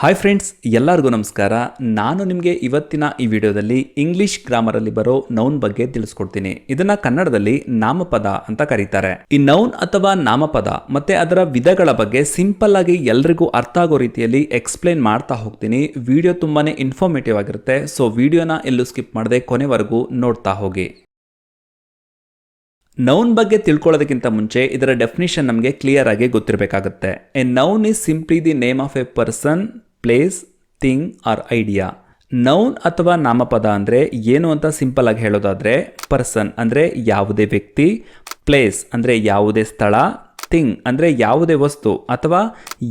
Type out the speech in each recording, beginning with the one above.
Hi friends ಎಲ್ಲರಿಗೂ ನಮಸ್ಕಾರ. ನಾನು ನಿಮಗೆ ಇವತ್ತಿನ ಈ ವಿಡಿಯೋದಲ್ಲಿ ಇಂಗ್ಲಿಷ್ ಗ್ರಾಮರಲ್ಲಿ ಬರೋ ನೌನ್ ಬಗ್ಗೆ ತಿಳಿಸ್ಕೊಡ್ತೀನಿ. ಇದನ್ನ ಕನ್ನಡದಲ್ಲಿ ನಾಮಪದ ಅಂತ ಕರೀತಾರೆ. ಈ ನೌನ್ ಅಥವಾ ನಾಮಪದ ಮತ್ತೆ ಅದರ ವಿಧಗಳ ಬಗ್ಗೆ ಸಿಂಪಲ್ ಆಗಿ ಎಲ್ರಿಗೂ ಅರ್ಥ ಆಗೋ ರೀತಿಯಲ್ಲಿ ಎಕ್ಸ್ಪ್ಲೈನ್ ಮಾಡ್ತಾ ಹೋಗ್ತೀನಿ. ವಿಡಿಯೋ ತುಂಬಾನೇ ಇನ್ಫಾರ್ಮೇಟಿವ್ ಆಗಿರುತ್ತೆ. ಸೊ ವಿಡಿಯೋನ ಎಲ್ಲೂ ಸ್ಕಿಪ್ ಮಾಡದೆ ಕೊನೆವರೆಗೂ ನೋಡ್ತಾ ಹೋಗಿ. ನೌನ್ ಬಗ್ಗೆ ತಿಳ್ಕೊಳ್ಳೋದಕ್ಕಿಂತ ಮುಂಚೆ ಇದರ ಡೆಫಿನಿಷನ್ ನಮಗೆ ಕ್ಲಿಯರ್ ಆಗಿ ಗೊತ್ತಿರಬೇಕಾಗುತ್ತೆ. A noun is simply the name of a person place thing or idea noun ಅಥವಾ ನಾಮಪದ ಅಂದರೆ ಏನು ಅಂತ ಸಿಂಪಲ್ ಆಗಿ ಹೇಳೋದಾದರೆ ಪರ್ಸನ್ ಅಂದರೆ ಯಾವುದೇ ವ್ಯಕ್ತಿ ಪ್ಲೇಸ್ ಅಂದರೆ ಯಾವುದೇ ಸ್ಥಳ ಥಿಂಗ್ ಅಂದರೆ ಯಾವುದೇ ವಸ್ತು ಅಥವಾ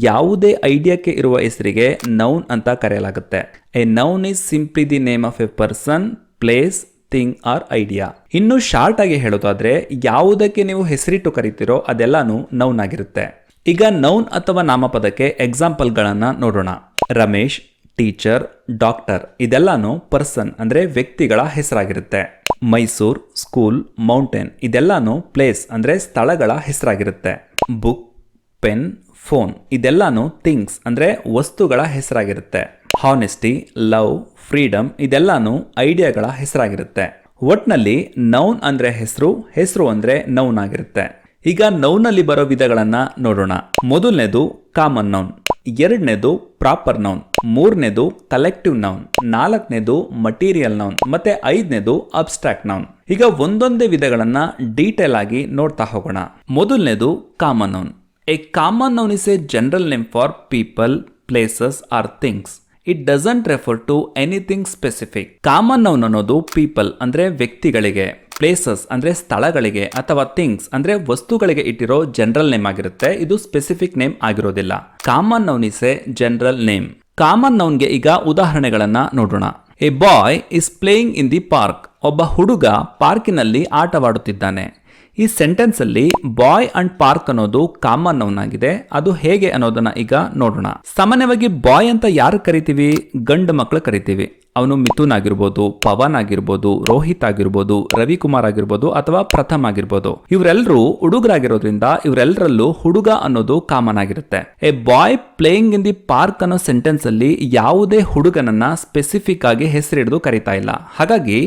ಯಾವುದೇ ಐಡಿಯಾಕ್ಕೆ ಇರುವ ಹೆಸರಿಗೆ ನೌನ್ ಅಂತ ಕರೆಯಲಾಗುತ್ತೆ. A noun is simply the name of a person place thing or idea ಇನ್ನು ಶಾರ್ಟ್ ಆಗಿ ಹೇಳೋದಾದ್ರೆ ಯಾವುದಕ್ಕೆ ನೀವು ಹೆಸರಿಟ್ಟು ಕರಿತೀರೋ ಅದೆಲ್ಲಾನು ನೌನ್ ಆಗಿರುತ್ತೆ. ಈಗ ನೌನ್ ಅಥವಾ ನಾಮಪದಕ್ಕೆ ಎಕ್ಸಾಂಪಲ್ಗಳನ್ನು ನೋಡೋಣ. ರಮೇಶ್, ಟೀಚರ್, ಡಾಕ್ಟರ್ ಇದೆಲ್ಲಾನು ಪರ್ಸನ್ ಅಂದ್ರೆ ವ್ಯಕ್ತಿಗಳ ಹೆಸರಾಗಿರುತ್ತೆ. ಮೈಸೂರ್, ಸ್ಕೂಲ್, ಮೌಂಟೇನ್ ಇದೆಲ್ಲಾನು ಪ್ಲೇಸ್ ಅಂದ್ರೆ ಸ್ಥಳಗಳ ಹೆಸರಾಗಿರುತ್ತೆ. ಬುಕ್, ಪೆನ್, ಫೋನ್ ಇದೆಲ್ಲಾನು ಥಿಂಗ್ಸ್ ಅಂದ್ರೆ ವಸ್ತುಗಳ ಹೆಸರಾಗಿರುತ್ತೆ. ಹಾನೆಸ್ಟಿ, ಲವ್ ಫ್ರೀಡಮ್ ಇದೆಲ್ಲಾನು ಐಡಿಯಾಗಳ ಹೆಸರಾಗಿರುತ್ತೆ. ಒಟ್ನಲ್ಲಿ ನೌನ್ ಅಂದ್ರೆ ಹೆಸರು ಹೆಸರು ಅಂದ್ರೆ ನೌನ್ ಆಗಿರುತ್ತೆ. ಈಗ ನೌನಲ್ಲಿ ಬರೋ ವಿಧಗಳನ್ನು ನೋಡೋಣ. ಮೊದಲನೇದು ಕಾಮನ್ ನೌನ್. ಎರಡನೇದು ಪ್ರಾಪರ್ ನೌನ್ ಮೂರನೇದು ಕಲೆಕ್ಟಿವ್ ನೌನ್ ನಾಲ್ಕನೇದು ಮಟೀರಿಯಲ್ ನೌನ್ ಮತ್ತೆ ಐದನೇದು ಅಬ್ಸ್ಟ್ರಾಕ್ಟ್ ನೌನ್ ಈಗ ಒಂದೊಂದೇ ವಿಧಗಳನ್ನ ಡೀಟೇಲ್ ಆಗಿ ನೋಡ್ತಾ ಹೋಗೋಣ. ಮೊದಲನೇದು common noun a common noun is a general name for people places or things it doesn't refer to anything specific common noun ಅನ್ನೋದು ಪೀಪಲ್ ಅಂದ್ರೆ ವ್ಯಕ್ತಿಗಳಿಗೆ. ಪ್ಲೇಸಸ್ ಅಂದ್ರೆ ಸ್ಥಳಗಳಿಗೆ ಅಥವಾ ಥಿಂಗ್ಸ್ ಅಂದ್ರೆ ವಸ್ತುಗಳಿಗೆ ಇಟ್ಟಿರೋ ಜನರಲ್ ನೇಮ್ ಆಗಿರುತ್ತೆ. ಇದು ಸ್ಪೆಸಿಫಿಕ್ ನೇಮ್ ಆಗಿರೋದಿಲ್ಲ. Common noun is a general name common ನೌನ್ಗೆ ಈಗ ಉದಾಹರಣೆಗಳನ್ನ ನೋಡೋಣ. A boy is playing in the park ಒಬ್ಬ ಹುಡುಗ ಪಾರ್ಕಿನಲ್ಲಿ ಆಟವಾಡುತ್ತಿದ್ದಾನೆ. ಈ ಸೆಂಟೆನ್ಸ್ ಅಲ್ಲಿ ಬಾಯ್ ಅಂಡ್ ಪಾರ್ಕ್ ಅನ್ನೋದು ಕಾಮನ್ ನೌನ್ ಆಗಿದೆ. ಅದು ಹೇಗೆ ಅನ್ನೋದನ್ನ ಈಗ ನೋಡೋಣ. ಸಾಮಾನ್ಯವಾಗಿ ಬಾಯ್ ಅಂತ ಯಾರು ಕರಿತೀವಿ? ಗಂಡು ಮಕ್ಕಳು ಕರಿತೀವಿ. ಅವನು ಮಿಥುನ್ ಆಗಿರ್ಬೋದು, ಪವನ್ ಆಗಿರ್ಬೋದು, ರೋಹಿತ್ ಆಗಿರ್ಬೋದು, ರವಿಕುಮಾರ್ ಆಗಿರ್ಬೋದು ಅಥವಾ ಪ್ರಥಮ್ ಆಗಿರ್ಬೋದು. ಇವರೆಲ್ಲರೂ ಹುಡುಗರಾಗಿರೋದ್ರಿಂದ ಇವರೆಲ್ಲರಲ್ಲೂ ಹುಡುಗ ಅನ್ನೋದು ಕಾಮನ್ ಆಗಿರುತ್ತೆ. A boy playing in the park ಅನ್ನೋ ಸೆಂಟೆನ್ಸ್ ಅಲ್ಲಿ ಯಾವುದೇ ಹುಡುಗನನ್ನ ಸ್ಪೆಸಿಫಿಕ್ ಆಗಿ ಹೆಸರಿಡಿದು ಕರಿತಾ ಇಲ್ಲ. ಹಾಗಾಗಿ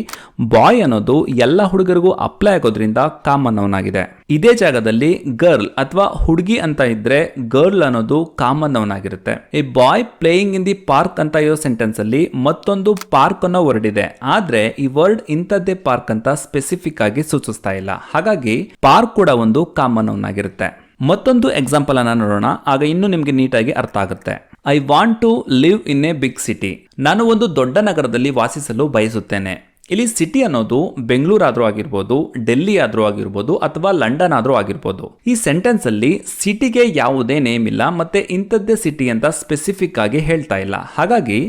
ಬಾಯ್ ಅನ್ನೋದು ಎಲ್ಲ ಹುಡುಗರಿಗೂ ಅಪ್ಲೈ ಆಗೋದ್ರಿಂದ ಕಾಮನ್ ಅವನಾಗಿದೆ. ಇದೇ ಜಾಗದಲ್ಲಿ ಗರ್ಲ್ ಅಥವಾ ಹುಡುಗಿ ಅಂತ ಇದ್ರೆ ಗರ್ಲ್ ಅನ್ನೋದು ಕಾಮನ್ ನೌನ್ ಆಗಿರುತ್ತೆ ಈ boy playing in the park ಅಂತ ಇರೋ ಸೆಂಟೆನ್ಸ್ ಅಲ್ಲಿ ಮತ್ತೊಂದು ಪಾರ್ಕ್ ಅನ್ನೋ ವರ್ಡ್ ಇದೆ. ಆದ್ರೆ ಈ ವರ್ಡ್ ಇಂಥದ್ದೇ ಪಾರ್ಕ್ ಅಂತ ಸ್ಪೆಸಿಫಿಕ್ ಆಗಿ ಸೂಚಿಸ್ತಾ ಇಲ್ಲ. ಹಾಗಾಗಿ ಪಾರ್ಕ್ ಕೂಡ ಒಂದು ಕಾಮನ್ ನೌನ್ ಆಗಿರುತ್ತೆ ಮತ್ತೊಂದು ಎಕ್ಸಾಂಪಲ್ ಅನ್ನ ನೋಡೋಣ. ಆಗ ಇನ್ನು ನಿಮ್ಗೆ ನೀಟಾಗಿ ಅರ್ಥ ಆಗುತ್ತೆ. I want to live in a big city ನಾನು ಒಂದು ದೊಡ್ಡ ನಗರದಲ್ಲಿ ವಾಸಿಸಲು ಬಯಸುತ್ತೇನೆ. ಇಲ್ಲಿ ಸಿಟಿ ಅನ್ನೋದು ಬೆಂಗಳೂರು ಆದರೂ ಆಗಿರ್ಬೋದು ಡೆಲ್ಲಿ ಆದರೂ ಆಗಿರ್ಬೋದು ಅಥವಾ ಲಂಡನ್ ಆದರೂ ಆಗಿರ್ಬೋದು. ಈ ಸೆಂಟೆನ್ಸ್ ಅಲ್ಲಿ ಸಿಟಿಗೆ ಯಾವುದೇ ನೇಮ್ ಇಲ್ಲ, ಮತ್ತೆ ಇಂಥದ್ದೇ ಸಿಟಿ ಅಂತ ಸ್ಪೆಸಿಫಿಕ್ ಆಗಿ ಹೇಳ್ತಾ ಇಲ್ಲ. ಹಾಗಾಗಿ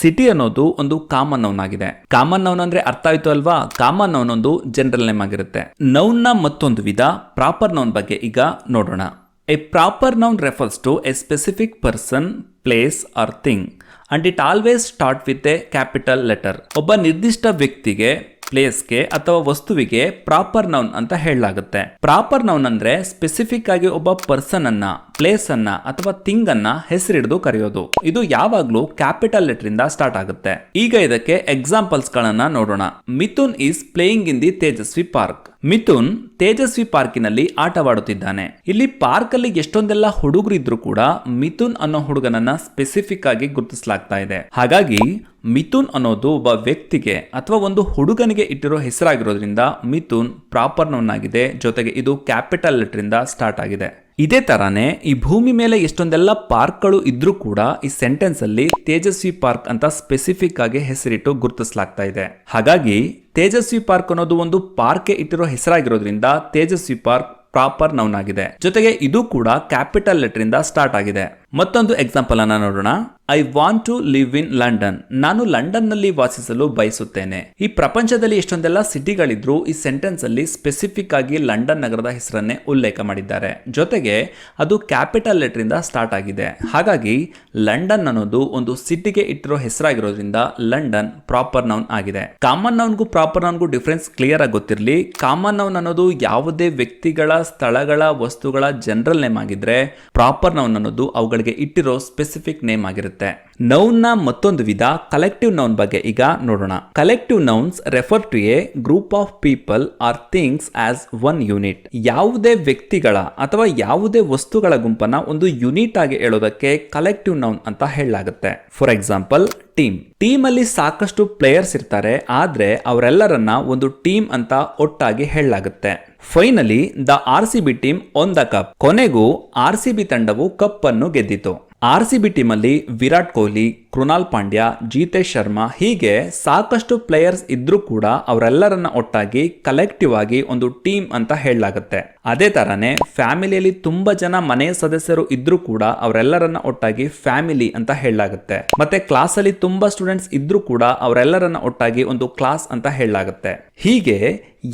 ಸಿಟಿ ಅನ್ನೋದು ಒಂದು ಕಾಮನ್ ನೌನ್ ಆಗಿದೆ. ಕಾಮನ್ ನೌನ್ ಅಂದ್ರೆ ಅರ್ಥ ಆಯ್ತು ಅಲ್ವಾ? ಕಾಮನ್ ನೌನ್ ಒಂದು ಜನರಲ್ ನೇಮ್ ಆಗಿರುತ್ತೆ. ನೌನ್ನ ಮತ್ತೊಂದು ವಿಧ ಪ್ರಾಪರ್ ನೌನ್ ಬಗ್ಗೆ ಈಗ ನೋಡೋಣ. A proper noun refers to a specific person place or thing and it always start with a capital letter ಒಬ್ಬ ನಿರ್ದಿಷ್ಟ ವ್ಯಕ್ತಿಗೆ ಪ್ಲೇಸ್ಗೆ ಅಥವಾ ವಸ್ತುವಿಗೆ ಪ್ರಾಪರ್ ನೌನ್ ಅಂತ ಹೇಳಲಾಗುತ್ತೆ. ಪ್ರಾಪರ್ ನೌನ್ ಅಂದ್ರೆ ಸ್ಪೆಸಿಫಿಕ್ ಆಗಿ ಒಬ್ಬ ಪರ್ಸನ್ ಅನ್ನ ಪ್ಲೇಸ್ ಅನ್ನ ಅಥವಾ ಥಿಂಗ್ ಅನ್ನ ಹೆಸರಿಡಿದು ಕರೆಯೋದು. ಇದು ಯಾವಾಗ್ಲೂ ಕ್ಯಾಪಿಟಲ್ ಲೆಟರ್ ಇಂದ ಸ್ಟಾರ್ಟ್ ಆಗುತ್ತೆ. ಈಗ ಇದಕ್ಕೆ ಎಕ್ಸಾಂಪಲ್ಸ್ ಗಳನ್ನ ನೋಡೋಣ. Mithun is playing in the Tejaswi park Mithun Tejaswi ಪಾರ್ಕಿನಲ್ಲಿ ಆಟವಾಡುತ್ತಿದ್ದಾನೆ. ಇಲ್ಲಿ ಪಾರ್ಕ್ ಅಲ್ಲಿ ಎಷ್ಟೊಂದೆಲ್ಲ ಹುಡುಗರು ಇದ್ರು ಕೂಡ ಮಿಥುನ್ ಅನ್ನೋ ಹುಡುಗನನ್ನ ಸ್ಪೆಸಿಫಿಕ್ ಆಗಿ ಗುರುತಿಸಲಾಗ್ತಾ ಇದೆ. ಹಾಗಾಗಿ ಮಿಥುನ್ ಅನ್ನೋದು ಒಬ್ಬ ವ್ಯಕ್ತಿಗೆ ಅಥವಾ ಒಂದು ಹುಡುಗನಿಗೆ ಇಟ್ಟಿರೋ ಹೆಸರಾಗಿರೋದ್ರಿಂದ ಮಿಥುನ್ ಪ್ರಾಪರ್ ನೌನ್ ಆಗಿದೆ. ಜೊತೆಗೆ ಇದು ಕ್ಯಾಪಿಟಲ್ ಲೆಟರ್ ಸ್ಟಾರ್ಟ್ ಆಗಿದೆ. ಇದೇ ತರಾನೇ ಈ ಭೂಮಿ ಮೇಲೆ ಎಷ್ಟೊಂದೆಲ್ಲ ಪಾರ್ಕ್ಗಳು ಇದ್ರೂ ಕೂಡ ಈ ಸೆಂಟೆನ್ಸ್ ಅಲ್ಲಿ ತೇಜಸ್ವಿ ಪಾರ್ಕ್ ಅಂತ ಸ್ಪೆಸಿಫಿಕ್ ಆಗಿ ಹೆಸರಿಟ್ಟು ಗುರುತಿಸಲಾಗ್ತಾ ಇದೆ. ಹಾಗಾಗಿ ತೇಜಸ್ವಿ ಪಾರ್ಕ್ ಅನ್ನೋದು ಒಂದು ಪಾರ್ಕ್ ಇಟ್ಟಿರೋ ಹೆಸರಾಗಿರೋದ್ರಿಂದ ತೇಜಸ್ವಿ ಪಾರ್ಕ್ ಪ್ರಾಪರ್ ನೌನ್ ಆಗಿದೆ. ಜೊತೆಗೆ ಇದು ಕೂಡ ಕ್ಯಾಪಿಟಲ್ ಲೆಟರ್ ಇಂದ ಸ್ಟಾರ್ಟ್ ಆಗಿದೆ. ಮತ್ತೊಂದು ಎಕ್ಸಾಂಪಲ್ ಅನ್ನ ನೋಡೋಣ. I want to live in London ನಾನು ಲಂಡನ್ನಲ್ಲಿ ವಾಸಿಸಲು ಬಯಸುತ್ತೇನೆ. ಈ ಪ್ರಪಂಚದಲ್ಲಿ ಇಷ್ಟೊಂದೆಲ್ಲ ಸಿಟಿಗಳಿದ್ರು, ಈ ಸೆಂಟೆನ್ಸ್ ಅಲ್ಲಿ ಸ್ಪೆಸಿಫಿಕ್ ಆಗಿ ಲಂಡನ್ ನಗರದ ಹೆಸರನ್ನೇ ಉಲ್ಲೇಖ ಮಾಡಿದ್ದಾರೆ. ಜೊತೆಗೆ ಅದು ಕ್ಯಾಪಿಟಲ್ ಲೆಟರ್ ಇಂದ ಸ್ಟಾರ್ಟ್ ಆಗಿದೆ. ಹಾಗಾಗಿ ಲಂಡನ್ ಅನ್ನೋದು ಒಂದು ಸಿಟಿಗೆ ಇಟ್ಟಿರೋ ಹೆಸರಾಗಿರೋದ್ರಿಂದ ಲಂಡನ್ ಪ್ರಾಪರ್ ನೌನ್ ಆಗಿದೆ. ಕಾಮನ್ ನೌನ್ಗೂ ಪ್ರಾಪರ್ ನೌನ್ಗೂ ಡಿಫ್ರೆನ್ಸ್ ಕ್ಲಿಯರ್ ಆಗಿ ಗೊತ್ತಿರಲಿ. ಕಾಮನ್ ನೌನ್ ಅನ್ನೋದು ಯಾವುದೇ ವ್ಯಕ್ತಿಗಳ ಸ್ಥಳಗಳ ವಸ್ತುಗಳ ಜನರಲ್ ನೇಮ್ ಆಗಿದ್ರೆ ಪ್ರಾಪರ್ ನೌನ್ ಅನ್ನೋದು ಅವುಗಳ ಅವುಗಳಿಗೆ ಇಟ್ಟಿರೋ ಸ್ಪೆಸಿಫಿಕ್ ನೇಮ್ ಆಗಿರುತ್ತೆ. ನೌನ್ನ ಮತ್ತೊಂದು ವಿಧ ಕಲೆಕ್ಟಿವ್ ನೌನ್ ಬಗ್ಗೆ ಈಗ ನೋಡೋಣ. Collective nouns refer to a group of people or things as one unit ಯಾವುದೇ ವ್ಯಕ್ತಿಗಳ ಅಥವಾ ಯಾವುದೇ ವಸ್ತುಗಳ ಗುಂಪನ್ನ ಒಂದು ಯೂನಿಟ್ ಆಗಿ ಹೇಳೋದಕ್ಕೆ ಕಲೆಕ್ಟಿವ್ ನೌನ್ ಅಂತ ಹೇಳಲಾಗುತ್ತೆ. ಫಾರ್ ಎಕ್ಸಾಂಪಲ್ ಟೀಮ್ ಟೀಮ್ ಅಲ್ಲಿ ಸಾಕಷ್ಟು ಪ್ಲೇಯರ್ಸ್ ಇರ್ತಾರೆ, ಆದ್ರೆ ಅವರೆಲ್ಲರನ್ನ ಒಂದು ಟೀಮ್ ಅಂತ ಒಟ್ಟಾಗಿ ಹೇಳಲಾಗುತ್ತೆ. Finally, the R C B team won the cup ಕೊನೆಗೂ ಆರ್ ಸಿ ಬಿ ತಂಡವು ಕಪ್ ಅನ್ನು ಗೆದ್ದಿತು. ಆರ್ ಸಿ ಬಿ ಟೀಮಲ್ಲಿ ವಿರಾಟ್ ಕೊಹ್ಲಿ, ಕೃಣಾಲ್ ಪಾಂಡ್ಯ, ಜಿತೇಶ್ ಶರ್ಮಾ ಹೀಗೆ ಸಾಕಷ್ಟು ಪ್ಲೇಯರ್ಸ್ ಇದ್ರೂ ಕೂಡ ಅವರೆಲ್ಲರನ್ನ ಒಟ್ಟಾಗಿ ಕಲೆಕ್ಟಿವ್ ಆಗಿ ಒಂದು ಟೀಮ್ ಅಂತ ಹೇಳಲಾಗುತ್ತೆ. ಅದೇ ಥರನೇ ಫ್ಯಾಮಿಲಿಯಲ್ಲಿ ತುಂಬ ಜನ ಮನೆಯ ಸದಸ್ಯರು ಇದ್ರೂ ಕೂಡ ಅವರೆಲ್ಲರನ್ನ ಒಟ್ಟಾಗಿ ಫ್ಯಾಮಿಲಿ ಅಂತ ಹೇಳಲಾಗುತ್ತೆ. ಮತ್ತೆ ಕ್ಲಾಸ್ ಅಲ್ಲಿ ತುಂಬಾ ಸ್ಟೂಡೆಂಟ್ಸ್ ಇದ್ರೂ ಕೂಡ ಅವರೆಲ್ಲರನ್ನ ಒಟ್ಟಾಗಿ ಒಂದು ಕ್ಲಾಸ್ ಅಂತ ಹೇಳಲಾಗುತ್ತೆ. ಹೀಗೆ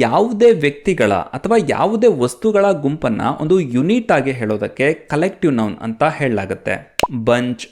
ಯಾವುದೇ ವ್ಯಕ್ತಿಗಳ ಅಥವಾ ಯಾವುದೇ ವಸ್ತುಗಳ ಗುಂಪನ್ನ ಒಂದು ಯುನಿಟ್ ಆಗಿ ಹೇಳೋದಕ್ಕೆ ಕಲೆಕ್ಟಿವ್ ನೌನ್ ಅಂತ ಹೇಳಲಾಗುತ್ತೆ. ಬಂಚ್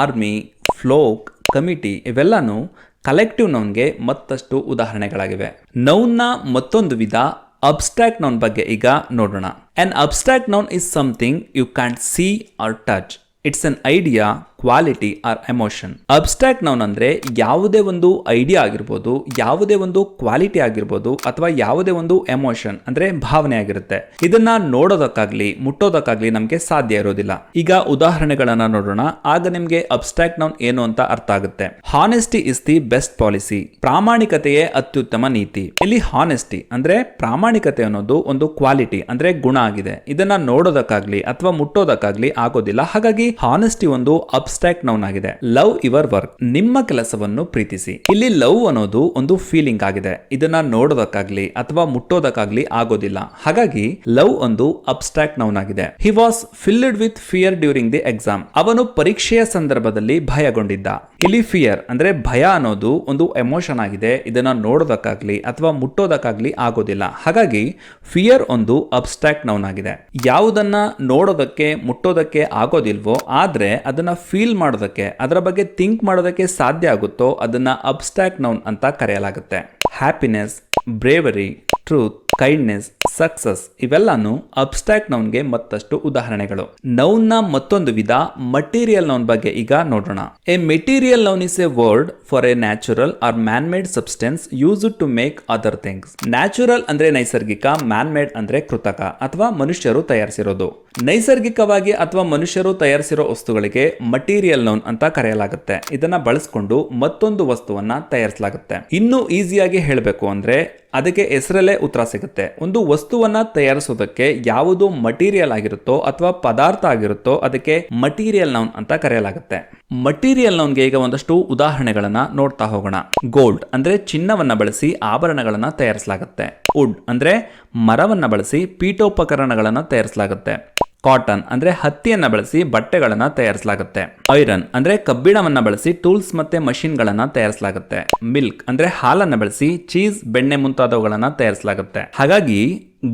ಆರ್ಮಿ ಫ್ಲೋಕ್ ಕಮಿಟಿ ಇವೆಲ್ಲನೂ ಕಲೆಕ್ಟಿವ್ ನೌನ್ಗೆ ಮತ್ತಷ್ಟು ಉದಾಹರಣೆಗಳಾಗಿವೆ. ನೌನ್ನ ಮತ್ತೊಂದು ವಿಧ ಅಬ್ಸ್ಟ್ರಾಕ್ಟ್ ನೌನ್ ಬಗ್ಗೆ ಈಗ ನೋಡೋಣ. An abstract noun is something you can see or touch it's an idea quality or emotion abstract noun ಅಂದ್ರೆ ಯಾವುದೇ ಒಂದು ಐಡಿಯಾ ಆಗಿರ್ಬೋದು, ಯಾವುದೇ ಒಂದು ಕ್ವಾಲಿಟಿ ಆಗಿರ್ಬೋದು ಅಥವಾ ಯಾವುದೇ ಒಂದು ಎಮೋಷನ್ ಅಂದ್ರೆ ಭಾವನೆ ಆಗಿರುತ್ತೆ. ಇದನ್ನ ನೋಡೋದಕ್ಕಾಗ್ಲಿ, ಮುಟ್ಟೋದಕ್ಕಾಗ್ಲಿ ನಮಗೆ ಸಾಧ್ಯ ಇರೋದಿಲ್ಲ. ಈಗ ಉದಾಹರಣೆಗಳನ್ನ ನೋಡೋಣ. ಆಗ ನಿಮ್ಗೆ ಅಬ್ಸ್ಟ್ರಾಕ್ಟ್ ನೌನ್ ಏನು ಅಂತ ಅರ್ಥ ಆಗುತ್ತೆ. Honesty is the best policy ಪ್ರಾಮಾಣಿಕತೆಯೇ ಅತ್ಯುತ್ತಮ ನೀತಿ. ಇಲ್ಲಿ ಹಾನೆಸ್ಟಿ ಅಂದ್ರೆ ಪ್ರಾಮಾಣಿಕತೆ ಅನ್ನೋದು ಒಂದು ಕ್ವಾಲಿಟಿ ಅಂದ್ರೆ ಗುಣ ಆಗಿದೆ. ಇದನ್ನ ನೋಡೋದಕ್ಕಾಗ್ಲಿ ಅಥವಾ ಮುಟ್ಟೋದಕ್ಕಾಗ್ಲಿ ಆಗೋದಿಲ್ಲ. ಹಾಗಾಗಿ ಹಾನೆಸ್ಟಿ ಒಂದು ಅಬ್ಸ್ಟ್ರಾಕ್ಟ್ ನೌನ್ ಆಗಿದೆ. ಲವ್ ಯುವರ್ ವರ್ಕ್ ನಿಮ್ಮ ಕೆಲಸವನ್ನು ಪ್ರೀತಿಸಿ. ಇಲ್ಲಿ ಲವ್ ಅನ್ನೋದು ಒಂದು ಫೀಲಿಂಗ್ ಆಗಿದೆ. ಇದನ್ನ ನೋಡೋದಕ್ಕಾಗ್ಲಿ ಅಥವಾ ಮುಟ್ಟೋದಕ್ಕಾಗ್ಲಿ ಆಗೋದಿಲ್ಲ. ಹಾಗಾಗಿ ಲವ್ ಒಂದು ಅಬ್ಸ್ಟ್ರಾಕ್ಟ್ ನೌನ್ ಆಗಿದೆ. He was filled with fear during the exam ಅವನು ಪರೀಕ್ಷೆಯ ಸಂದರ್ಭದಲ್ಲಿ ಭಯಗೊಂಡಿದ್ದ. ಇಲ್ಲಿ ಫಿಯರ್ ಅಂದ್ರೆ ಭಯ ಅನ್ನೋದು ಒಂದು ಎಮೋಷನ್ ಆಗಿದೆ. ಇದನ್ನ ನೋಡೋದಕ್ಕಾಗ್ಲಿ ಅಥವಾ ಮುಟ್ಟೋದಕ್ಕಾಗ್ಲಿ ಆಗೋದಿಲ್ಲ. ಹಾಗಾಗಿ ಫಿಯರ್ ಒಂದು ಅಬ್ಸ್ಟ್ರಾಕ್ಟ್ ನೌನ್ ಆಗಿದೆ. ಯಾವುದನ್ನ ನೋಡೋದಕ್ಕೆ, ಮುಟ್ಟೋದಕ್ಕೆ ಆಗೋದಿಲ್ವೋ, ಆದ್ರೆ ಅದನ್ನ ಫೀಲ್ ಮಾಡೋದಕ್ಕೆ, ಅದರ ಬಗ್ಗೆ ಥಿಂಕ್ ಮಾಡೋದಕ್ಕೆ ಸಾಧ್ಯ ಆಗುತ್ತೋ ಅದನ್ನ ಅಬ್ಸ್ಟ್ರಾಕ್ಟ್ ನೌನ್ ಅಂತ ಕರೆಯಲಾಗುತ್ತೆ. Happiness bravery truth kindness success ಇವೆಲ್ಲಾನು abstract ನೌನ್ಗೆ ಮತ್ತಷ್ಟು ಉದಾಹರಣೆಗಳು. ನೌನ್ನ ಮತ್ತೊಂದು ವಿಧ ಮಟೀರಿಯಲ್ ನೌನ್ ಬಗ್ಗೆ ಈಗ ನೋಡೋಣ. A material noun is a word for a natural or man made substance use to make other things natural ಅಂದ್ರೆ ನೈಸರ್ಗಿಕ ಮ್ಯಾನ್ ಮೇಡ್ ಅಂದ್ರೆ ಕೃತಕ ಅಥವಾ ಮನುಷ್ಯರು ತಯಾರಿಸಿರೋದು. ನೈಸರ್ಗಿಕವಾಗಿ ಅಥವಾ ಮನುಷ್ಯರು ತಯಾರಿಸಿರೋ ವಸ್ತುಗಳಿಗೆ ಮಟೀರಿಯಲ್ ನೌನ್ ಅಂತ ಕರೆಯಲಾಗುತ್ತೆ. ಇದನ್ನ ಬಳಸ್ಕೊಂಡು ಮತ್ತೊಂದು ವಸ್ತುವನ್ನ ತಯಾರಿಸಲಾಗುತ್ತೆ. ಇನ್ನು ಈಸಿಯಾಗಿ ಹೇಳಬೇಕು ಅಂದ್ರೆ ಅದಕ್ಕೆ ಹೆಸರಲ್ಲೇ ಉತ್ತರ ಸಿಗುತ್ತೆ. ಒಂದು ವಸ್ತುವನ್ನ ತಯಾರಿಸೋದಕ್ಕೆ ಯಾವುದು ಮಟೀರಿಯಲ್ ಆಗಿರುತ್ತೋ ಅಥವಾ ಪದಾರ್ಥ ಆಗಿರುತ್ತೋ ಅದಕ್ಕೆ ಮಟೀರಿಯಲ್ ನೌನ್ ಅಂತ ಕರೆಯಲಾಗುತ್ತೆ. ಮಟೀರಿಯಲ್ ನೌನ್ಗೆ ಈಗ ಒಂದಷ್ಟು ಉದಾಹರಣೆಗಳನ್ನ ನೋಡ್ತಾ ಹೋಗೋಣ. ಗೋಲ್ಡ್ ಅಂದ್ರೆ ಚಿನ್ನವನ್ನ ಬಳಸಿ ಆಭರಣಗಳನ್ನ ತಯಾರಿಸಲಾಗುತ್ತೆ. ವುಡ್ ಅಂದ್ರೆ ಮರವನ್ನ ಬಳಸಿ ಪೀಠೋಪಕರಣಗಳನ್ನ ತಯಾರಿಸಲಾಗುತ್ತೆ. ಕಾಟನ್ ಅಂದ್ರೆ ಹತ್ತಿಯನ್ನ ಬಳಸಿ ಬಟ್ಟೆಗಳನ್ನ ತಯಾರಿಸಲಾಗುತ್ತೆ. ಐರನ್ ಅಂದ್ರೆ ಕಬ್ಬಿಣವನ್ನ ಬಳಸಿ ಟೂಲ್ಸ್ ಮತ್ತೆ ಮಷಿನ್ಗಳನ್ನ ತಯಾರಿಸಲಾಗುತ್ತೆ. ಮಿಲ್ಕ್ ಅಂದ್ರೆ ಹಾಲನ್ನ ಬಳಸಿ ಚೀಸ್ ಬೆಣ್ಣೆ ಮುಂತಾದವುಗಳನ್ನ ತಯಾರಿಸಲಾಗುತ್ತೆ. ಹಾಗಾಗಿ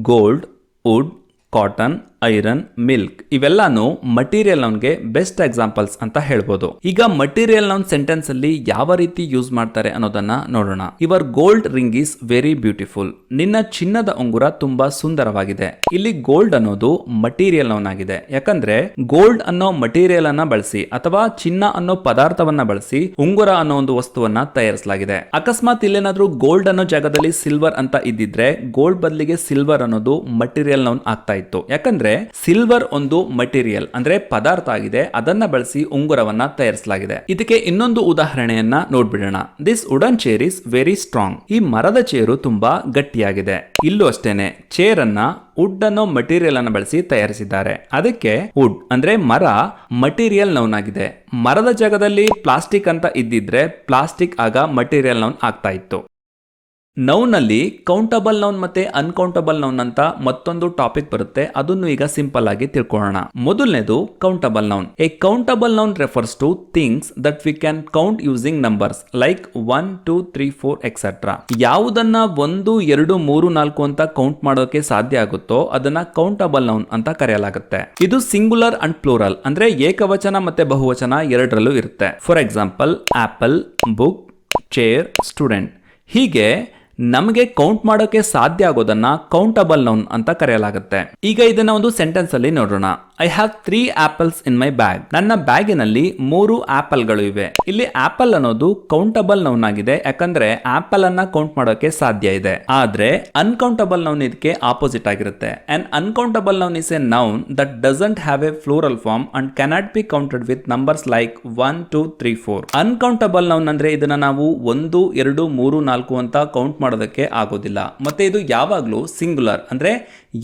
gold wood cotton iron, milk ಇವೆಲ್ಲಾನು material ನೌನ್ಗೆ ಬೆಸ್ಟ್ ಎಕ್ಸಾಂಪಲ್ಸ್ ಅಂತ ಹೇಳ್ಬೋದು. ಈಗ ಮಟೀರಿಯಲ್ ನೌನ್ ಸೆಂಟೆನ್ಸ್ ಅಲ್ಲಿ ಯಾವ ರೀತಿ ಯೂಸ್ ಮಾಡ್ತಾರೆ ಅನ್ನೋದನ್ನ ನೋಡೋಣ. Your gold ring is very beautiful ನಿನ್ನ ಚಿನ್ನದ ಉಂಗುರ ತುಂಬಾ ಸುಂದರವಾಗಿದೆ. ಇಲ್ಲಿ ಗೋಲ್ಡ್ ಅನ್ನೋದು ಮಟೀರಿಯಲ್ ನೌನ್ ಆಗಿದೆ ಯಾಕಂದ್ರೆ ಗೋಲ್ಡ್ ಅನ್ನೋ ಮಟೀರಿಯಲ್ ಅನ್ನ ಬಳಸಿ ಅಥವಾ ಚಿನ್ನ ಅನ್ನೋ ಪದಾರ್ಥವನ್ನ ಬಳಸಿ ಉಂಗುರ ಅನ್ನೋ ಒಂದು ವಸ್ತುವನ್ನ ತಯಾರಿಸಲಾಗಿದೆ. ಅಕಸ್ಮಾತ್ ಇಲ್ಲೇನಾದ್ರೂ ಗೋಲ್ಡ್ ಅನ್ನೋ ಜಾಗದಲ್ಲಿ ಸಿಲ್ವರ್ ಅಂತ ಇದ್ದಿದ್ರೆ ಗೋಲ್ಡ್ ಬದಲಿಗೆ ಸಿಲ್ವರ್ ಅನ್ನೋದು ಮಟೀರಿಯಲ್ ನೌನ್ ಆಗ್ತಾ ಇತ್ತು. ಯಾಕಂದ್ರೆ ಸಿಲ್ವರ್ ಒಂದು ಮಟೀರಿಯಲ್ ಅಂದ್ರೆ ಪದಾರ್ಥ ಆಗಿದೆ ಅದನ್ನ ಬಳಸಿ ಉಂಗುರವನ್ನ ತಯಾರಿಸಲಾಗಿದೆ. ಇದಕ್ಕೆ ಇನ್ನೊಂದು ಉದಾಹರಣೆಯನ್ನ ನೋಡ್ಬಿಡೋಣ. This wooden chair is very strong ಈ ಮರದ ಚೇರು ತುಂಬಾ ಗಟ್ಟಿಯಾಗಿದೆ. ಇಲ್ಲೂ ಅಷ್ಟೇನೆ ಚೇರ್ ಅನ್ನ ವುಡ್ ಅನ್ನೋ ಮಟೀರಿಯಲ್ ಅನ್ನ ಬಳಸಿ ತಯಾರಿಸಿದ್ದಾರೆ. ಅದಕ್ಕೆ ವುಡ್ ಅಂದ್ರೆ ಮರ ಮಟೀರಿಯಲ್ ನೌನ್ ಆಗಿದೆ. ಮರದ ಜಾಗದಲ್ಲಿ ಪ್ಲಾಸ್ಟಿಕ್ ಅಂತ ಇದ್ದಿದ್ರೆ ಪ್ಲಾಸ್ಟಿಕ್ ಆಗ ಮಟೀರಿಯಲ್ ನೌನ್ ಆಗ್ತಾ ಇತ್ತು. ನೌನಲ್ಲಿ ಕೌಂಟಬಲ್ ನೌನ್ ಮತ್ತೆ ಅನ್ಕೌಂಟಬಲ್ ನೌನ್ ಅಂತ ಮತ್ತೊಂದು ಟಾಪಿಕ್ ಬರುತ್ತೆ. ಅದನ್ನು ಈಗ ಸಿಂಪಲ್ ಆಗಿ ತಿಳ್ಕೊಳ್ಳೋಣ. ಮೊದಲನೇದು countable noun a countable noun refers to things that we can count using numbers like one two three four etcetera ಯಾವುದನ್ನ ಒಂದು, ಎರಡು, ಮೂರು, ನಾಲ್ಕು ಅಂತ ಕೌಂಟ್ ಮಾಡೋಕೆ ಸಾಧ್ಯ ಆಗುತ್ತೋ ಅದನ್ನ ಕೌಂಟಬಲ್ ನೌನ್ ಅಂತ ಕರೆಯಲಾಗುತ್ತೆ. ಇದು ಸಿಂಗುಲರ್ ಅಂಡ್ ಪ್ಲೂರಲ್ ಅಂದ್ರೆ ಏಕವಚನ ಮತ್ತೆ ಬಹುವಚನ ಎರಡರಲ್ಲೂ ಇರುತ್ತೆ. For example apple book chair student ಹೀಗೆ ನಮಗೆ ಕೌಂಟ್ ಮಾಡೋಕೆ ಸಾಧ್ಯ ಆಗೋದನ್ನ ಕೌಂಟಬಲ್ ನೌನ್ ಅಂತ ಕರೆಯಲಾಗುತ್ತೆ. ಈಗ ಇದನ್ನ ಒಂದು ಸೆಂಟೆನ್ಸ್ ಅಲ್ಲಿ ನೋಡೋಣ. I have three apples in my bag ನನ್ನ ಬ್ಯಾಗಿನಲ್ಲಿ ಮೂರು ಆಪಲ್ಗಳು ಇವೆ. ಇಲ್ಲಿ ಆಪಲ್ ಅನ್ನೋದು ಕೌಂಟಬಲ್ ನೌನ್ ಆಗಿದೆ, ಯಾಕಂದ್ರೆ ಆಪಲ್ ಅನ್ನ ಕೌಂಟ್ ಮಾಡೋಕೆ ಸಾಧ್ಯ ಇದೆ. ಆದ್ರೆ ಅನ್ಕೌಂಟಬಲ್ ನೌನ್ ಇದಕ್ಕೆ ಆಪೋಸಿಟ್ ಆಗಿರುತ್ತೆ. And uncountable noun is a noun that doesn't have a plural form and cannot be counted with numbers like one two three four uncountable noun ಅಂದ್ರೆ ಇದನ್ನ ನಾವು ಒಂದು, ಎರಡು, ಮೂರು, ನಾಲ್ಕು ಅಂತ ಕೌಂಟ್ ಮಾಡೋದಕ್ಕೆ ಆಗೋದಿಲ್ಲ. ಮತ್ತೆ ಇದು ಯಾವಾಗಲೂ ಸಿಂಗುಲರ್ ಅಂದ್ರೆ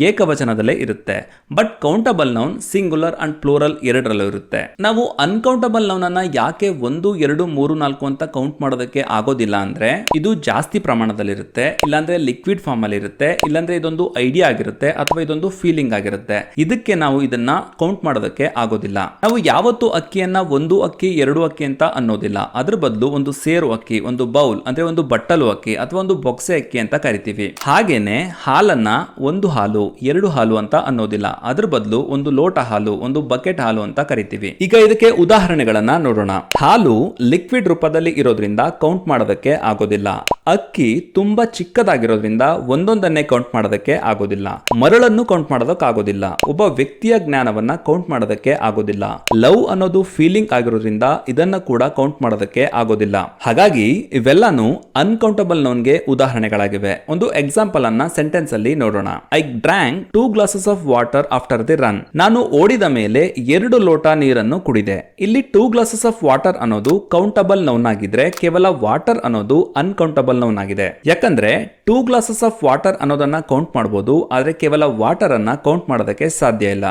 ಏಕವಚನದಲ್ಲೇ ಇರುತ್ತೆ. But countable noun singular and plural ಎರಡರಲ್ಲೂ ಇರುತ್ತೆ. ನಾವು ಅನ್ಕೌಂಟಬಲ್ ನೌನ್ ಅನ್ನ ಯಾಕೆ ಒಂದು, ಎರಡು, ಮೂರು, ನಾಲ್ಕು ಅಂತ ಕೌಂಟ್ ಮಾಡೋದಕ್ಕೆ ಆಗೋದಿಲ್ಲ ಅಂದ್ರೆ, ಇದು ಜಾಸ್ತಿ ಪ್ರಮಾಣದಲ್ಲಿರುತ್ತೆ. ಇಲ್ಲಾಂದ್ರೆ ಲಿಕ್ವಿಡ್ ಫಾರ್ಮ್ ಅಲ್ಲಿ ಇರುತ್ತೆ ಇಲ್ಲಾಂದ್ರೆ ಇದೊಂದು ಐಡಿಯಾ ಆಗಿರುತ್ತೆ ಅಥವಾ ಇದೊಂದು ಫೀಲಿಂಗ್ ಆಗಿರುತ್ತೆ. ಇದಕ್ಕೆ ನಾವು ಇದನ್ನ ಕೌಂಟ್ ಮಾಡೋದಕ್ಕೆ ಆಗೋದಿಲ್ಲ. ನಾವು ಯಾವತ್ತು ಅಕ್ಕಿಯನ್ನ ಒಂದು ಅಕ್ಕಿ, ಎರಡು ಅಕ್ಕಿ ಅಂತ ಅನ್ನೋದಿಲ್ಲ. ಅದ್ರ ಬದಲು ಒಂದು ಸೇರು ಅಕ್ಕಿ, ಒಂದು ಬೌಲ್ ಅಂದ್ರೆ ಒಂದು ಬಟ್ಟಲು ಅಕ್ಕಿ ಅಥವಾ ಒಂದು ಬೊಕ್ಸೆ ಅಕ್ಕಿ ಅಂತ ಕರಿತೀವಿ. ಹಾಗೇನೆ ಹಾಲನ್ನ ಒಂದು ಹಾಲು ಎರಡು ಹಾಲು ಅಂತ ಅನ್ನೋದಿಲ್ಲ. ಅದ್ರ ಬದಲು ಒಂದು ಲೋಟ ಹಾಲು, ಒಂದು ಬಕೆಟ್ ಹಾಲು ಅಂತ ಕರಿತೀವಿ. ಈಗ ಇದಕ್ಕೆ ಉದಾಹರಣೆಗಳನ್ನ ನೋಡೋಣ. ಹಾಲು ಲಿಕ್ವಿಡ್ ರೂಪದಲ್ಲಿ ಇರೋದ್ರಿಂದ ಕೌಂಟ್ ಮಾಡೋದಕ್ಕೆ ಆಗೋದಿಲ್ಲ. ಅಕ್ಕಿ ತುಂಬಾ ಚಿಕ್ಕದಾಗಿರೋದ್ರಿಂದ ಒಂದೊಂದನ್ನೇ ಕೌಂಟ್ ಮಾಡೋದಕ್ಕೆ ಆಗೋದಿಲ್ಲ. ಮರಳನ್ನು ಕೌಂಟ್ ಮಾಡೋದಕ್ಕೆ ಆಗೋದಿಲ್ಲ. ಒಬ್ಬ ವ್ಯಕ್ತಿಯ ಜ್ಞಾನವನ್ನ ಕೌಂಟ್ ಮಾಡೋದಕ್ಕೆ ಆಗೋದಿಲ್ಲ. ಲವ್ ಅನ್ನೋದು ಫೀಲಿಂಗ್ ಆಗಿರೋದ್ರಿಂದ ಇದನ್ನ ಕೂಡ ಕೌಂಟ್ ಮಾಡೋದಕ್ಕೆ ಆಗೋದಿಲ್ಲ. ಹಾಗಾಗಿ ಇವೆಲ್ಲಾನು ಅನ್ಕೌಂಟಬಲ್ ನೋನ್ಗೆ ಉದಾಹರಣೆಗಳಾಗಿವೆ. ಒಂದು ಎಕ್ಸಾಂಪಲ್ ಅನ್ನ ಸೆಂಟೆನ್ಸ್ ಅಲ್ಲಿ ನೋಡೋಣ. I drank two glasses of water after the run ನಾನು ಓಡಿದ ಮೇಲೆ ಎರಡು ಲೋಟ ನೀರನ್ನು ಕುಡಿದೆ. ಇಲ್ಲಿ ಟೂ ಗ್ಲಾಸಸ್ ಆಫ್ ವಾಟರ್ ಅನ್ನೋದು ಕೌಂಟಬಲ್ ನೌನ್ ಆಗಿದ್ರೆ ಕೇವಲ ವಾಟರ್ ಅನ್ನೋದು ಅನ್ಕೌಂಟಬಲ್ ನೌನ್ ಆಗಿದೆ. ಯಾಕಂದ್ರೆ ಟೂ ಗ್ಲಾಸಸ್ ಆಫ್ ವಾಟರ್ ಅನ್ನೋದನ್ನ ಕೌಂಟ್ ಮಾಡಬಹುದು ಆದ್ರೆ ಕೇವಲ ವಾಟರ್ ಅನ್ನ ಕೌಂಟ್ ಮಾಡೋದಕ್ಕೆ ಸಾಧ್ಯ ಇಲ್ಲ.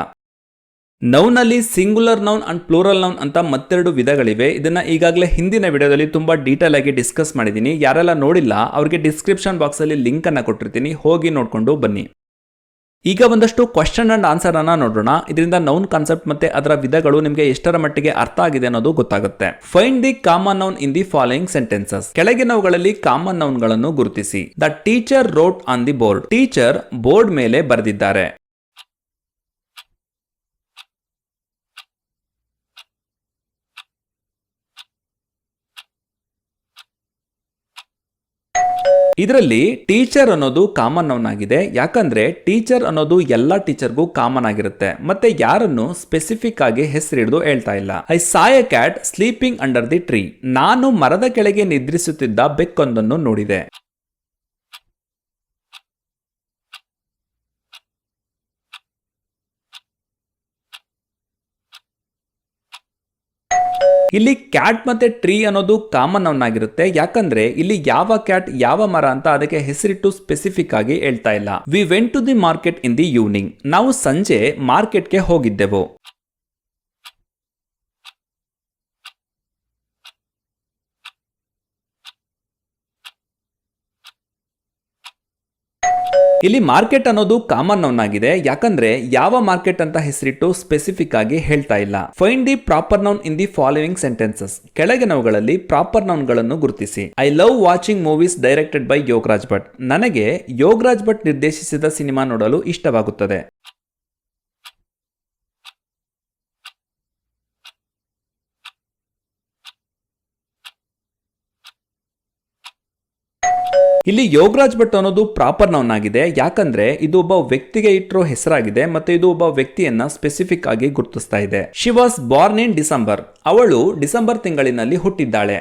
ನೌನ್ ಅಲ್ಲಿ singular noun and plural noun ಅಂತ ಮತ್ತೆರಡು ವಿಧಗಳಿವೆ. ಇದನ್ನ ಈಗಾಗಲೇ ಹಿಂದಿನ ವಿಡಿಯೋದಲ್ಲಿ ತುಂಬಾ ಡೀಟೇಲ್ ಆಗಿ ಡಿಸ್ಕಸ್ ಮಾಡಿದ್ದೀನಿ ಯಾರೆಲ್ಲ ನೋಡಿಲ್ಲ, ಅವ್ರಿಗೆ ಡಿಸ್ಕ್ರಿಪ್ಷನ್ ಬಾಕ್ಸ್ ಅಲ್ಲಿ ಲಿಂಕ್ ಅನ್ನ ಕೊಟ್ಟಿರ್ತೀನಿ. ಹೋಗಿ ನೋಡ್ಕೊಂಡು ಬನ್ನಿ. ಈಗ ಒಂದಷ್ಟು ಕ್ವಶನ್ ಅಂಡ್ ಆನ್ಸರ್ ಅನ್ನ ನೋಡೋಣ. ಇದರಿಂದ ನೌನ್ ಕಾನ್ಸೆಪ್ಟ್ ಮತ್ತೆ ಅದರ ವಿಧಗಳು ನಿಮಗೆ ಎಷ್ಟರ ಮಟ್ಟಿಗೆ ಅರ್ಥ ಆಗಿದೆ ಅನ್ನೋದು ಗೊತ್ತಾಗುತ್ತೆ. Find the common noun in the following sentences ಕೆಳಗಿನವುಗಳಲ್ಲಿ ಕಾಮನ್ ನೌನ್ಗಳನ್ನು ಗುರುತಿಸಿ. The teacher wrote on the board teacher board ಮೇಲೆ ಬರೆದಿದ್ದಾರೆ. ಇದರಲ್ಲಿ ಟೀಚರ್ ಅನ್ನೋದು ಕಾಮನ್ ನೌನ್ ಆಗಿದೆ. ಯಾಕಂದ್ರೆ ಟೀಚರ್ ಅನ್ನೋದು ಎಲ್ಲಾ ಟೀಚರ್ಗೂ ಕಾಮನ್ ಆಗಿರುತ್ತೆ. ಮತ್ತೆ ಯಾರನ್ನು ಸ್ಪೆಸಿಫಿಕ್ ಆಗಿ ಹೆಸರಿಡಿದು ಹೇಳ್ತಾ ಇಲ್ಲ. I saw a cat sleeping under the tree ನಾನು ಮರದ ಕೆಳಗೆ ನಿದ್ರಿಸುತ್ತಿದ್ದ ಬೆಕ್ಕೊಂದನ್ನು ನೋಡಿದೆ. ಇಲ್ಲಿ ಕ್ಯಾಟ್ ಮತ್ತೆ ಟ್ರೀ ಅನ್ನೋದು ಕಾಮನ್ ಅವನ್ ಆಗಿರುತ್ತೆ ಯಾಕಂದ್ರೆ ಇಲ್ಲಿ ಯಾವ ಕ್ಯಾಟ್ ಯಾವ ಮರ ಅಂತ ಅದಕ್ಕೆ ಹೆಸರಿಟ್ಟು ಸ್ಪೆಸಿಫಿಕ್ ಆಗಿ ಹೇಳ್ತಾ ಇಲ್ಲ. We went to the market in the evening ನಾವು ಸಂಜೆ ಮಾರ್ಕೆಟ್ಗೆ ಹೋಗಿದ್ದೆವು. ಇಲ್ಲಿ ಮಾರ್ಕೆಟ್ ಅನ್ನೋದು ಕಾಮನ್ ನೌನ್ ಆಗಿದೆ. ಯಾಕಂದ್ರೆ ಯಾವ ಮಾರ್ಕೆಟ್ ಅಂತ ಹೆಸರಿಟ್ಟು ಸ್ಪೆಸಿಫಿಕ್ ಆಗಿ ಹೇಳ್ತಾ ಇಲ್ಲ. Find the proper noun in the following sentences ಕೆಳಗಿನವುಗಳಲ್ಲಿ ಪ್ರಾಪರ್ ನೌನ್ಗಳನ್ನು ಗುರುತಿಸಿ. I love watching movies directed by Yogaraj Bhat. ನನಗೆ ಯೋಗರಾಜ್ ಭಟ್ ನಿರ್ದೇಶಿಸಿದ ಸಿನಿಮಾ ನೋಡಲು ಇಷ್ಟವಾಗುತ್ತದೆ. ಇಲ್ಲಿ ಯೋಗರಾಜ್ ಭಟ್ ಅನ್ನೋದು ಪ್ರಾಪರ್ ನೌನ್ ಆಗಿದೆ. ಯಾಕಂದ್ರೆ ಇದು ಒಬ್ಬ ವ್ಯಕ್ತಿಗೆ ಇಟ್ಟಿರೋ ಹೆಸರಾಗಿದೆ ಮತ್ತೆ ಇದು ಒಬ್ಬ ವ್ಯಕ್ತಿಯನ್ನ ಸ್ಪೆಸಿಫಿಕ್ ಆಗಿ ಗುರುತಿಸ್ತಾ ಇದೆ. She was born in December ಅವಳು ಡಿಸೆಂಬರ್ ತಿಂಗಳಿನಲ್ಲಿ ಹುಟ್ಟಿದ್ದಾಳೆ.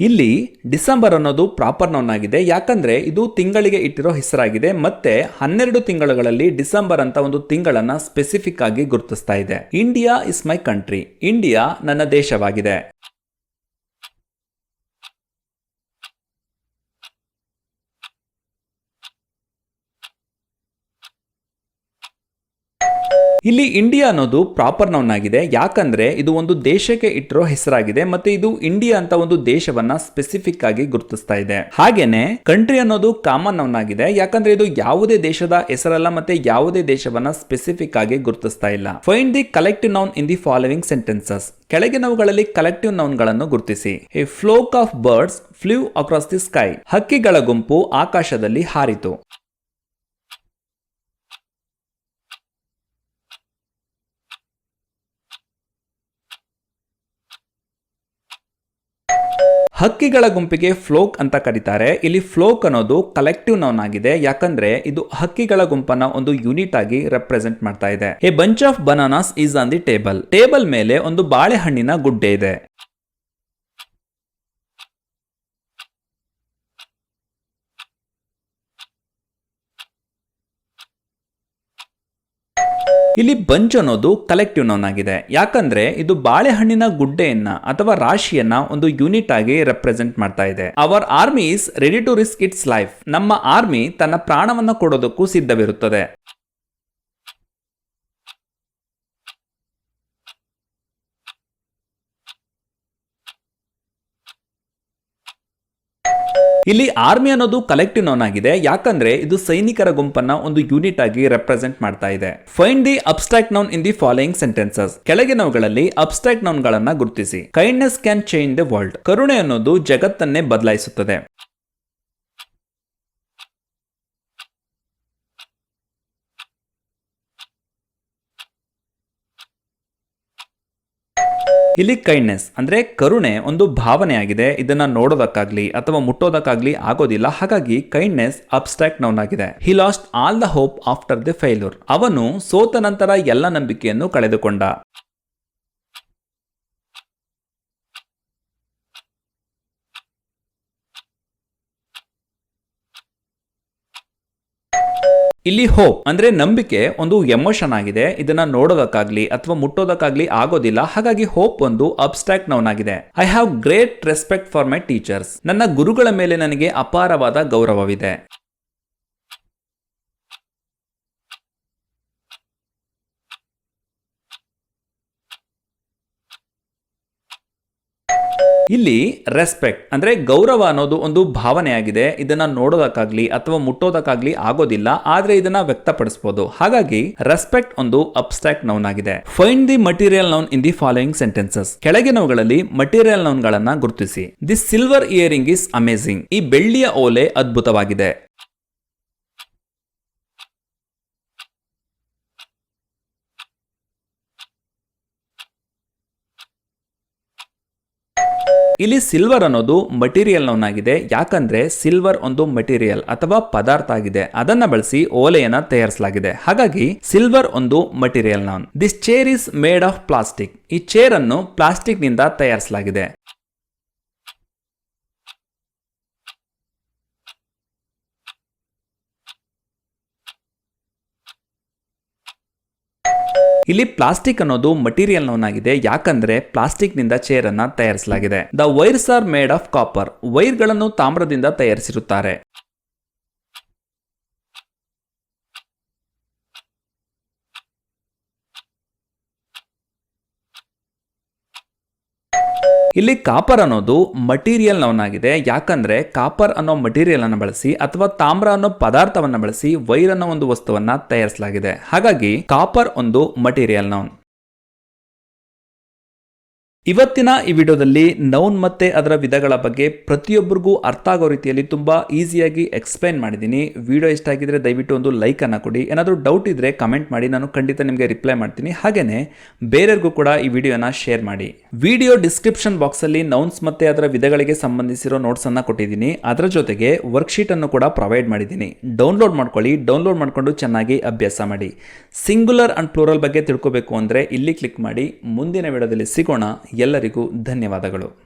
ಇಲ್ಲಿ ಡಿಸೆಂಬರ್ ಅನ್ನೋದು ಪ್ರಾಪರ್ ನೌನ್ ಆಗಿದೆ. ಯಾಕಂದ್ರೆ ಇದು ತಿಂಗಳಿಗೆ ಇಟ್ಟಿರೋ ಹೆಸರಾಗಿದೆ. ಮತ್ತೆ ಹನ್ನೆರಡು ತಿಂಗಳುಗಳಲ್ಲಿ ಡಿಸೆಂಬರ್ ಅಂತ ಒಂದು ತಿಂಗಳನ್ನ ಸ್ಪೆಸಿಫಿಕ್ ಆಗಿ ಗುರುತಿಸ್ತಾ ಇದೆ. India is my country India ನನ್ನ ದೇಶವಾಗಿದೆ. ಇಲ್ಲಿ ಇಂಡಿಯಾ ಅನ್ನೋದು ಪ್ರಾಪರ್ ನೌನ್ ಆಗಿದೆ. ಯಾಕಂದ್ರೆ ಇದು ಒಂದು ದೇಶಕ್ಕೆ ಇಟ್ಟಿರೋ ಹೆಸರಾಗಿದೆ ಮತ್ತೆ ಇದು ಇಂಡಿಯಾ ಅಂತ ಒಂದು ದೇಶವನ್ನ ಸ್ಪೆಸಿಫಿಕ್ ಆಗಿ ಗುರುತಿಸ್ತಾ ಇದೆ. ಹಾಗೇನೆ ಕಂಟ್ರಿ ಅನ್ನೋದು ಕಾಮನ್ ನೌನ್ ಆಗಿದೆ. ಯಾಕಂದ್ರೆ ಇದು ಯಾವುದೇ ದೇಶದ ಹೆಸರಲ್ಲ ಮತ್ತೆ ಯಾವುದೇ ದೇಶವನ್ನ ಸ್ಪೆಸಿಫಿಕ್ ಆಗಿ ಗುರುತಿಸ್ತಾ ಇಲ್ಲ. Find the collective noun in the following sentences ಕೆಳಗಿನವುಗಳಲ್ಲಿ ಕಲೆಕ್ಟಿವ್ ನೌನ್ಗಳನ್ನು ಗುರುತಿಸಿ. A flock of birds flew across the sky ಹಕ್ಕಿಗಳ ಗುಂಪು ಆಕಾಶದಲ್ಲಿ ಹಾರಿತು. ಹಕ್ಕಿಗಳ ಗುಂಪಿಗೆ ಫ್ಲೋಕ್ ಅಂತ ಕರೀತಾರೆ. ಇಲ್ಲಿ ಫ್ಲೋಕ್ ಅನ್ನೋದು ಕಲೆಕ್ಟಿವ್ ನೌನ್ ಆಗಿದೆ. ಯಾಕಂದ್ರೆ ಇದು ಹಕ್ಕಿಗಳ ಗುಂಪನ್ನ ಒಂದು ಯೂನಿಟ್ ಆಗಿ ರೆಪ್ರೆಸೆಂಟ್ ಮಾಡ್ತಾ ಇದೆ. A bunch of bananas is on the table table ಮೇಲೆ ಒಂದು ಬಾಳೆಹಣ್ಣಿನ ಗುಡ್ಡೆ ಇದೆ. ಇಲ್ಲಿ ಬಂಜ್ ಅನ್ನೋದು ಕಲೆಕ್ಟಿವ್ ನೌನ್ ಆಗಿದೆ. ಯಾಕಂದ್ರೆ ಇದು ಬಾಳೆಹಣ್ಣಿನ ಗುಡ್ಡೆಯನ್ನ ಅಥವಾ ರಾಶಿಯನ್ನ ಒಂದು ಯೂನಿಟ್ ಆಗಿ ರೆಪ್ರೆಸೆಂಟ್ ಮಾಡ್ತಾ ಇದೆ. Our army is ready to risk its life ನಮ್ಮ ಆರ್ಮಿ ತನ್ನ ಪ್ರಾಣವನ್ನ ಕೊಡೋದಕ್ಕೂ ಸಿದ್ಧವಿರುತ್ತದೆ. ಇಲ್ಲಿ ಆರ್ಮಿ ಅನ್ನೋದು ಕಲೆಕ್ಟಿವ್ ನೋನ್ ಆಗಿದೆ. ಯಾಕಂದ್ರೆ ಇದು ಸೈನಿಕರ ಗುಂಪನ್ನ ಒಂದು ಯೂನಿಟ್ ಆಗಿ ರೆಪ್ರೆಸೆಂಟ್ ಮಾಡ್ತಾ ಇದೆ. Find the abstract noun in the following sentences ಕೆಳಗಿನವುಗಳಲ್ಲಿ ಅಬ್ಸ್ಟ್ರಾಕ್ಟ್ ನೌನ್ ಗಳನ್ನ ಗುರುತಿಸಿ. Kindness can change the world ಕರುಣೆ ಅನ್ನೋದು ಜಗತ್ತನ್ನೇ ಬದಲಾಯಿಸುತ್ತದೆ. ಇಲ್ಲಿ ಕೈಂಡ್ನೆಸ್ ಅಂದ್ರೆ ಕರುಣೆ ಒಂದು ಭಾವನೆ ಆಗಿದೆ ಇದನ್ನ ನೋಡೋದಕ್ಕಾಗ್ಲಿ ಅಥವಾ ಮುಟ್ಟೋದಕ್ಕಾಗ್ಲಿ ಆಗೋದಿಲ್ಲ. ಹಾಗಾಗಿ ಕೈಂಡ್ನೆಸ್ ಅಬ್ಸ್ಟ್ರಾಕ್ಟ್ ನೌನ್ ಆಗಿದೆ. He lost all the hope after the failure ಅವನು ಸೋತ ನಂತರ ಎಲ್ಲ ನಂಬಿಕೆಯನ್ನು ಕಳೆದುಕೊಂಡ. ಇಲ್ಲಿ ಹೋಪ್ ಅಂದ್ರೆ ನಂಬಿಕೆ ಒಂದು ಎಮೋಷನ್ ಆಗಿದೆ. ಇದನ್ನ ನೋಡೋದಕ್ಕಾಗ್ಲಿ ಅಥವಾ ಮುಟ್ಟೋದಕ್ಕಾಗ್ಲಿ ಆಗೋದಿಲ್ಲ. ಹಾಗಾಗಿ ಹೋಪ್ ಒಂದು ಅಬ್ಸ್ಟ್ರಾಕ್ಟ್ ನೌನ್ ಆಗಿದೆ. I have great respect for my teachers ನನ್ನ ಗುರುಗಳ ಮೇಲೆ ನನಗೆ ಅಪಾರವಾದ ಗೌರವವಿದೆ. ಇಲ್ಲಿ ರೆಸ್ಪೆಕ್ಟ್ ಅಂದ್ರೆ ಗೌರವ ಅನ್ನೋದು ಒಂದು ಭಾವನೆ ಆಗಿದೆ ಇದನ್ನ ನೋಡೋದಕ್ಕಾಗ್ಲಿ ಅಥವಾ ಮುಟ್ಟೋದಕ್ಕಾಗ್ಲಿ ಆಗೋದಿಲ್ಲ, ಆದ್ರೆ ಇದನ್ನ ವ್ಯಕ್ತಪಡಿಸಬಹುದು ಹಾಗಾಗಿ ರೆಸ್ಪೆಕ್ಟ್ ಒಂದು ಅಬ್ಸ್ಟ್ರಾಕ್ಟ್ ನೌನ್ ಆಗಿದೆ. Find the material noun in the following sentences ಕೆಳಗಿನವುಗಳಲ್ಲಿ ಮಟೀರಿಯಲ್ ನೌನ್ ಗಳನ್ನ ಗುರುತಿಸಿ. The silver earring is amazing ಈ ಬೆಳ್ಳಿಯ ಓಲೆ ಅದ್ಭುತವಾಗಿದೆ. ಇಲ್ಲಿ ಸಿಲ್ವರ್ ಅನ್ನೋದು ಮಟೀರಿಯಲ್ ನೌನ್ ಆಗಿದೆ ಯಾಕಂದ್ರೆ ಸಿಲ್ವರ್ ಒಂದು ಮಟೀರಿಯಲ್ ಅಥವಾ ಪದಾರ್ಥ ಆಗಿದೆ. ಅದನ್ನ ಬಳಸಿ ಓಲೆಯನ್ನ ತಯಾರಿಸಲಾಗಿದೆ. ಹಾಗಾಗಿ ಸಿಲ್ವರ್ ಒಂದು material noun this chair is made of plastic ಈ ಚೇರ್ ಅನ್ನು ಪ್ಲಾಸ್ಟಿಕ್ನಿಂದ ತಯಾರಿಸಲಾಗಿದೆ. ಇಲ್ಲಿ ಪ್ಲಾಸ್ಟಿಕ್ ಅನ್ನೋದು ಮಟೀರಿಯಲ್ ನೋನ್ ಆಗಿದೆ ಯಾಕಂದ್ರೆ ಪ್ಲಾಸ್ಟಿಕ್ನಿಂದ ಚೇರ್ ಅನ್ನ ತಯಾರಿಸಲಾಗಿದೆ. The wires are made of copper ವೈರ್ಗಳನ್ನು ತಾಮ್ರದಿಂದ ತಯಾರಿಸಿರುತ್ತಾರೆ. ಇಲ್ಲಿ ಕಾಪರ್ ಅನ್ನೋದು ಮಟೀರಿಯಲ್ ನೌನ್ ಆಗಿದೆ ಯಾಕಂದ್ರೆ ಕಾಪರ್ ಅನ್ನೋ ಮಟೀರಿಯಲ್ ಅನ್ನು ಬಳಸಿ ಅಥವಾ ತಾಮ್ರ ಅನ್ನೋ ಪದಾರ್ಥವನ್ನು ಬಳಸಿ ವೈರ್ ಅನ್ನೋ ಒಂದು ವಸ್ತುವನ್ನ ತಯಾರಿಸಲಾಗಿದೆ. ಹಾಗಾಗಿ ಕಾಪರ್ ಒಂದು ಮಟೀರಿಯಲ್ ನೌನ್ ಇವತ್ತಿನ ಈ ವಿಡಿಯೋದಲ್ಲಿ ನೌನ್ ಮತ್ತೆ ಅದರ ವಿಧಗಳ ಬಗ್ಗೆ ಪ್ರತಿಯೊಬ್ಬರಿಗೂ ಅರ್ಥ ಆಗೋ ರೀತಿಯಲ್ಲಿ ತುಂಬ ಈಸಿಯಾಗಿ ಎಕ್ಸ್ಪ್ಲೈನ್ ಮಾಡಿದ್ದೀನಿ. ವಿಡಿಯೋ ಇಷ್ಟ ಆಗಿದ್ರೆ ದಯವಿಟ್ಟು ಒಂದು ಲೈಕ್ ಅನ್ನ ಕೊಡಿ. ಏನಾದರೂ ಡೌಟ್ ಇದ್ರೆ ಕಮೆಂಟ್ ಮಾಡಿ. ನಾನು ಖಂಡಿತ ನಿಮಗೆ ರಿಪ್ಲೈ ಮಾಡ್ತೀನಿ. ಹಾಗೇನೆ ಬೇರೆಯವ್ರಿಗೂ ಕೂಡ ಈ ವಿಡಿಯೋನ ಶೇರ್ ಮಾಡಿ. ವಿಡಿಯೋ ಡಿಸ್ಕ್ರಿಪ್ಷನ್ ಬಾಕ್ಸ್ ಅಲ್ಲಿ ನೌನ್ಸ್ ಮತ್ತೆ ಅದರ ವಿಧಗಳಿಗೆ ಸಂಬಂಧಿಸಿರೋ ನೋಟ್ಸ್ ಅನ್ನ ಕೊಟ್ಟಿದ್ದೀನಿ. ಅದರ ಜೊತೆಗೆ ವರ್ಕ್ಶೀಟ್ ಅನ್ನು ಕೂಡ ಪ್ರೊವೈಡ್ ಮಾಡಿದ್ದೀನಿ. ಡೌನ್ಲೋಡ್ ಮಾಡ್ಕೊಳ್ಳಿ. ಡೌನ್ಲೋಡ್ ಮಾಡಿಕೊಂಡು ಚೆನ್ನಾಗಿ ಅಭ್ಯಾಸ ಮಾಡಿ. ಸಿಂಗುಲರ್ ಅಂಡ್ ಪ್ಲೂರಲ್ ಬಗ್ಗೆ ತಿಳ್ಕೋಬೇಕು ಅಂದ್ರೆ ಇಲ್ಲಿ ಕ್ಲಿಕ್ ಮಾಡಿ. ಮುಂದಿನ ವಿಡಿಯೋದಲ್ಲಿ ಸಿಗೋಣ. ಎಲ್ಲರಿಗೂ ಧನ್ಯವಾದಗಳು.